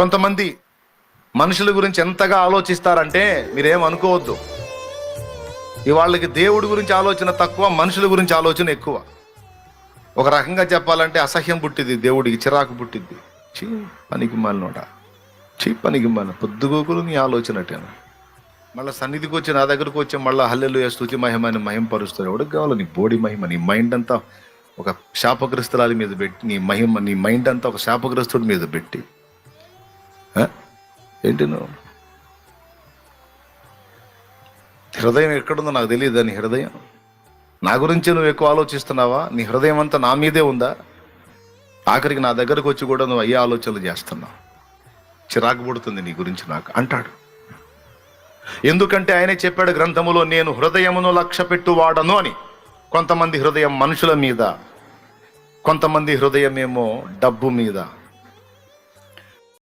కొంతమంది మనుషుల గురించి ఎంతగా ఆలోచిస్తారంటే మీరేం అనుకోవద్దు ఈ వాళ్ళకి దేవుడి గురించి ఆలోచన తక్కువ మనుషుల గురించి ఆలోచన ఎక్కువ. ఒక రకంగా చెప్పాలంటే అసహ్యం పుట్టింది దేవుడికి చిరాకు పుట్టింది చీ పనికి మాలినోట చీ పనికి మాలిన పొద్దుగోకులు నీ ఆలోచనటేనా మళ్ళీ సన్నిధికి వచ్చి నా దగ్గరకు వచ్చి మళ్ళీ హల్లెలు స్థుతి మహిమని మహిమ పరుస్తారు. ఎవడికి కావాలి నీ బోడి మహిమ నీ మైండ్ అంతా ఒక శాపగ్రస్తురాలి మీద పెట్టి నీ మహిమ నీ మైండ్ అంతా ఒక శాపగ్రస్తుడి మీద పెట్టి ఏంటి నువ్వు? హృదయం ఎక్కడుందో నాకు తెలియదు నీ హృదయం? నా గురించి నువ్వు ఎక్కువ ఆలోచిస్తున్నావా? నీ హృదయం అంతా నా మీదే ఉందా? ఆఖరికి నా దగ్గరకు వచ్చి కూడా నువ్వు అయ్యే ఆలోచనలు చేస్తున్నావు. చిరాకు పుడుతుంది నీ గురించి నాకు. అంటాడు. ఎందుకంటే ఆయనే చెప్పాడు గ్రంథములో నేను హృదయమును లక్ష్య పెట్టువాడను అని. కొంతమంది హృదయం మనుషుల మీద కొంతమంది హృదయం ఏమో డబ్బు మీద